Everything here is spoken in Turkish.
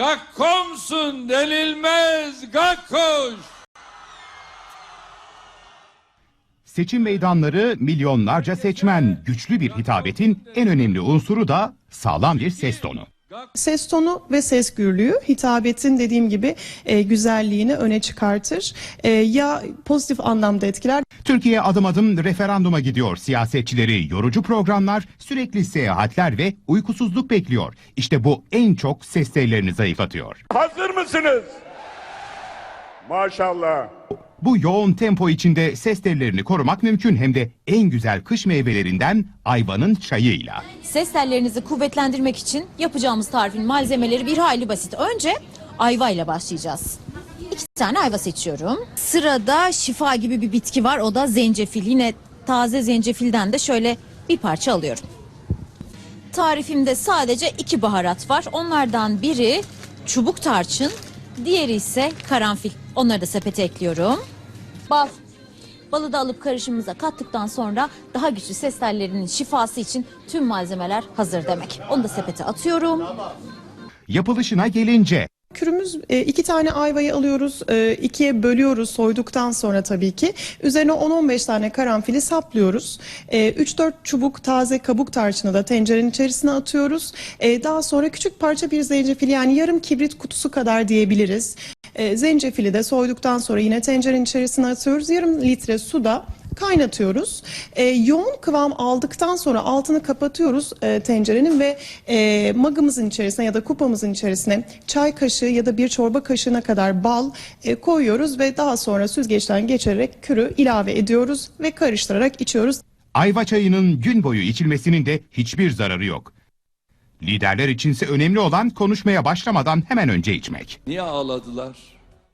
Gakkomsun denilmez gakkoş. Seçim meydanları milyonlarca seçmen, güçlü bir hitabetin en önemli unsuru da sağlam bir ses tonu. Ses tonu ve ses gürlüğü hitabetin dediğim gibi e, güzelliğini öne çıkartır. E, ya pozitif anlamda etkiler Türkiye adım adım referanduma gidiyor. Siyasetçileri yorucu programlar, sürekli seyahatler ve uykusuzluk bekliyor. İşte bu en çok ses tellerini zayıflatıyor. Hazır mısınız? Maşallah. Bu yoğun tempo içinde ses tellerini korumak mümkün hem de en güzel kış meyvelerinden ayvanın çayıyla. Ses tellerinizi kuvvetlendirmek için yapacağımız tarifin malzemeleri bir hayli basit. Önce ayva ile başlayacağız. İki tane ayva seçiyorum. Sırada şifa gibi bir bitki var. O da zencefil. Yine taze zencefilden de şöyle bir parça alıyorum. Tarifimde sadece iki baharat var. Onlardan biri çubuk tarçın, diğeri ise karanfil. Onları da sepete ekliyorum. Bal. Balı da alıp karışımımıza kattıktan sonra daha güçlü ses tellerinin şifası için tüm malzemeler hazır demek. Onu da sepete atıyorum. Yapılışına gelince Kürümüz e, iki tane ayvayı alıyoruz, e, ikiye bölüyoruz soyduktan sonra tabii ki. Üzerine 10-15 tane karanfili saplıyoruz. E, 3-4 çubuk taze kabuk tarçını da tencerenin içerisine atıyoruz. E, daha sonra küçük parça bir zencefil yani yarım kibrit kutusu kadar diyebiliriz. E, zencefili de soyduktan sonra yine tencerenin içerisine atıyoruz. Yarım litre suda kaynatıyoruz. E, yoğun kıvam aldıktan sonra altını kapatıyoruz e, tencerenin ve e, magımızın içerisine ya da kupamızın içerisine çay kaşığı ya da bir çorba kaşığına kadar bal e, koyuyoruz ve daha sonra süzgeçten geçirerek kürü ilave ediyoruz ve karıştırarak içiyoruz. ayva çayının gün boyu içilmesinin de hiçbir zararı yok. Liderler içinse önemli olan konuşmaya başlamadan hemen önce içmek. Niye ağladılar?